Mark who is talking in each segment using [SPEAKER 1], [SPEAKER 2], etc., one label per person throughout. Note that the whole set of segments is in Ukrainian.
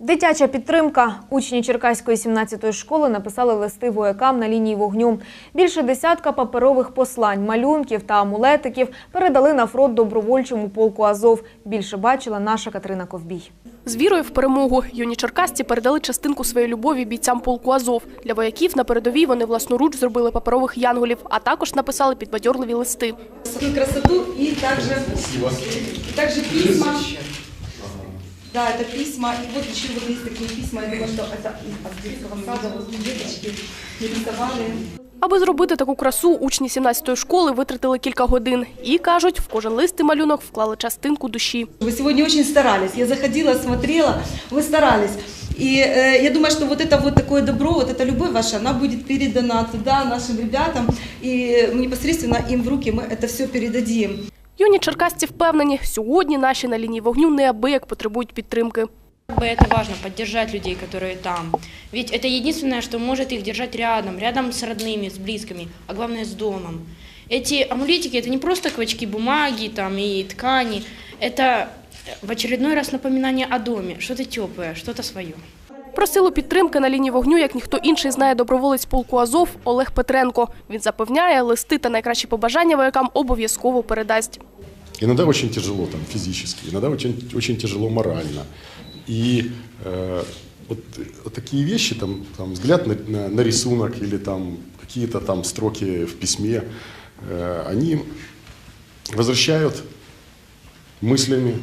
[SPEAKER 1] Дитяча підтримка. Учні Черкаської 17-ї школи написали листи воякам на лінії вогню. Більше десятка паперових послань, малюнків та амулетиків передали на фронт добровольчому полку Азов. Більше бачила наша Катерина Ковбій.
[SPEAKER 2] З вірою в перемогу юні черкасці передали частинку своєї любові бійцям полку Азов. Для вояків на передовій вони власноруч зробили паперових янголів, а також написали підбадьорливі листи.
[SPEAKER 3] красоту и также, и также письма. Да, это письма. И вот еще вот есть такие письма. Я думаю, что это от детского сада. Вот деточки нарисовали.
[SPEAKER 2] Аби зробити таку красу, учні 17-ї школи витратили кілька годин і кажуть, в кожен лист і малюнок вклали частинку душі.
[SPEAKER 3] Вы сегодня очень старались. Я заходила, смотрела, вы старались. И э, я думаю, что вот это вот такое добро, вот эта любовь ваша, она будет передана туда нашим ребятам. И непосредственно им в руки мы это все передадим.
[SPEAKER 2] Юні черкасці впевнені, сьогодні наші на лінії вогню неабияк потребують підтримки.
[SPEAKER 4] Как бы Это важно, поддержать людей, которые там. Ведь это единственное, что может их держать рядом, рядом с родными, с близкими, а главное с домом. Эти амулетики – это не просто клочки бумаги там, и ткани, это в очередной раз напоминание о доме, что-то теплое, что-то свое.
[SPEAKER 2] Про силу підтримки на лінії вогню, як ніхто інший, знає доброволець полку Азов Олег Петренко. Він запевняє, листи та найкращі побажання воякам обов'язково передасть.
[SPEAKER 5] Иногда очень тяжело там физически, иногда очень, очень тяжело морально. И э, вот, вот такие вещи, там, там взгляд на, на, на рисунок или там какие-то там строки в письме, э, они возвращают мыслями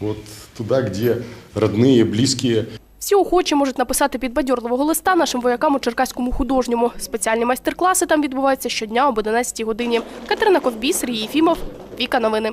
[SPEAKER 5] вот туди, де родні, близькі.
[SPEAKER 2] Всі охочі можуть написати підбадьорливого листа нашим воякам у Черкаському художньому. Спеціальні майстер-класи там відбуваються щодня об 11 годині. Катерина Ковбій, Сергій Єфімов, Віка Новини.